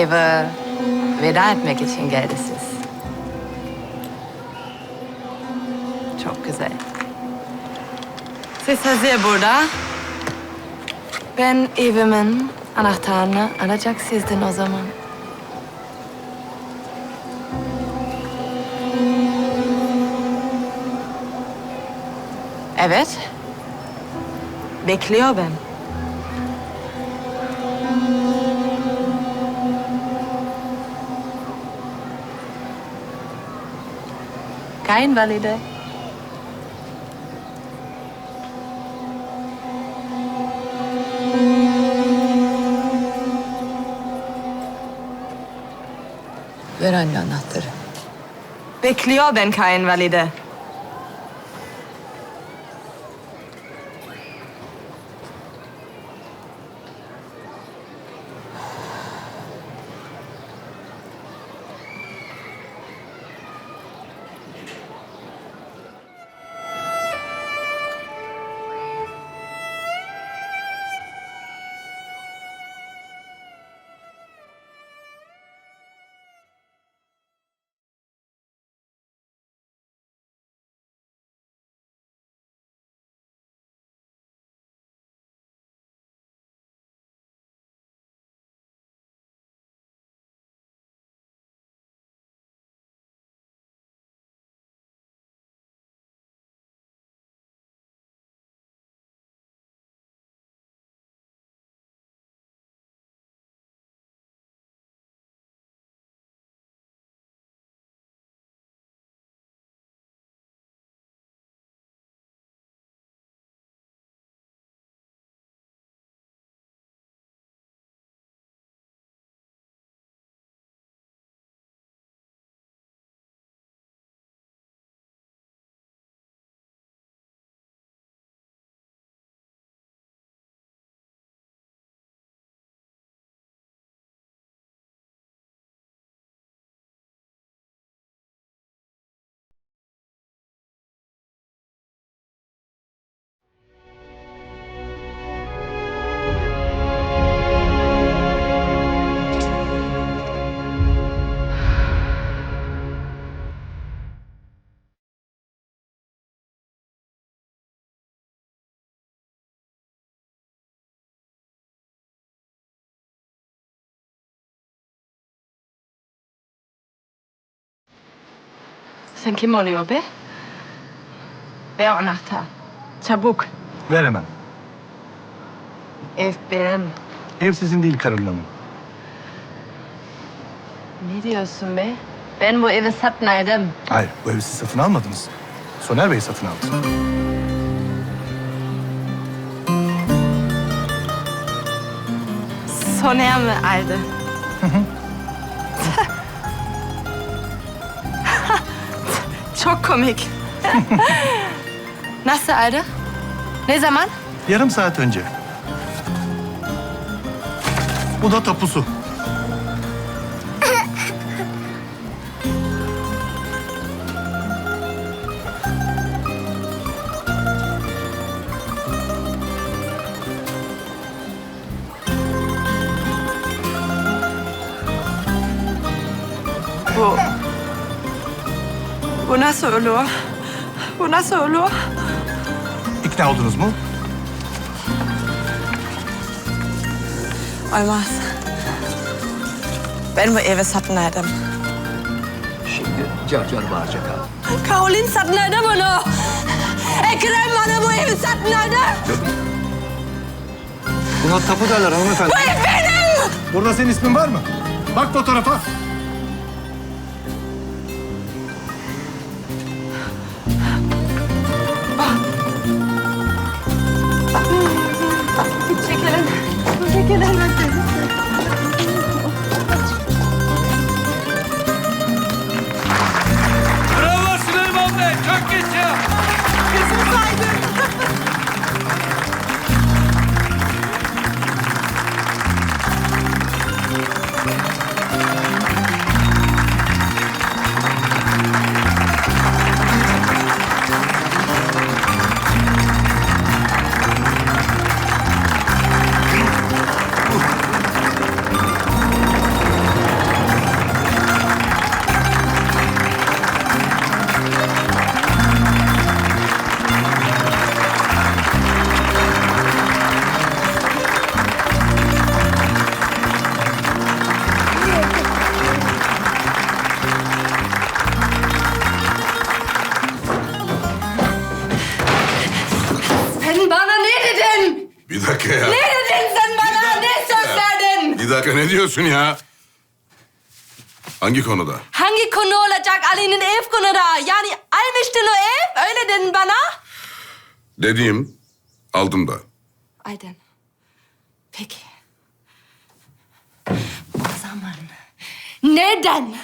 eve veda etmek için geldi siz. Çok güzel. Siz hazır burada. Ben evimin anahtarını alacak sizden o zaman. Evet. Bekliyor ben. Kayınvalide. Ver anne anahtarı. Bekliyor ben kayınvalide. Sen kim oluyor be? Ver anahtar. Çabuk. Ver hemen. Ev benim. Ev sizin değil Karolin Hanım. Ne diyorsun be? Ben bu evi satın aldım. Hayır, bu evi siz satın almadınız. Soner Bey satın aldı. Soner mi aldı? Çok komik. Nasıl aldı? Ne zaman? Yarım saat önce. Bu da tapusu. Bu... Bu nasıl olur? Bu nasıl olur? İkna oldunuz mu? Olmaz. Ben bu evi satın aldım. Şimdi car car bağıracak ha. Karolin satın aldı bunu. Ekrem bana bu evi satın aldı. Buna tapu derler hanımefendi. Burada senin ismin var mı? Bak fotoğrafa. Bir dakika ya. Ne dedin sen bana? Ne söz verdin? Bir dakika ne diyorsun ya? Hangi konuda? Hangi konu olacak Ali'nin ev konuda? Yani almıştın o ev, öyle dedin bana. Dediğim aldım da. Aydın. Peki. O zaman neden?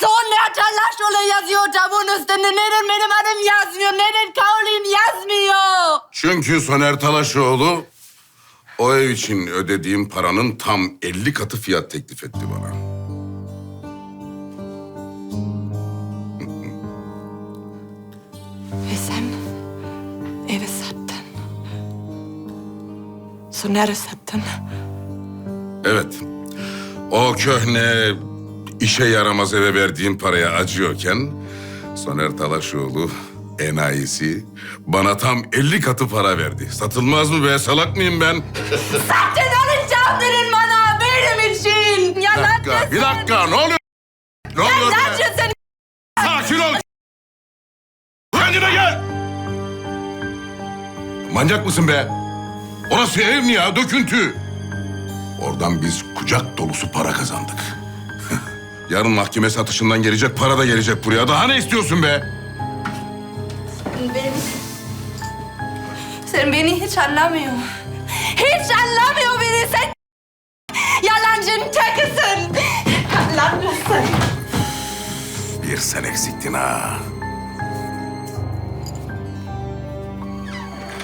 Sonra Talaşoğlu yazıyor tabuğun üstünde. Neden benim adım yazmıyor? Neden Kaolin yazmıyor? Çünkü Soner Talaşoğlu o ev için ödediğim paranın tam 50 katı fiyat teklif etti bana. Ve sen evi sattın. Soner'i sattın. Evet. O köhne işe yaramaz eve verdiğim paraya acıyorken Soner Talaşoğlu enayisi bana tam 50 katı para verdi. Satılmaz mı be salak mıyım ben? Alacağım dedin bana benim için. Bir Yalancısın. dakika, bir dakika ne oluyor? Ne oluyor be? Yalancısın. Sakin ol. Kendine gel. Manyak mısın be? Orası ev mi ya? Döküntü. Oradan biz kucak dolusu para kazandık. Yarın mahkeme satışından gelecek para da gelecek buraya. Daha ne istiyorsun be? Ben... Sen beni hiç anlamıyor. Hiç anlamıyor beni sen. Yalancın tekisin. Yalancısın. Bir sen eksiktin ha.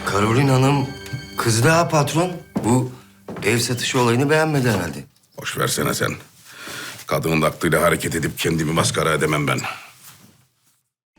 Karolin Hanım kızdı ha patron. Bu ev satışı olayını beğenmedi herhalde. Boş versene sen. Kadının aklıyla hareket edip kendimi maskara edemem ben.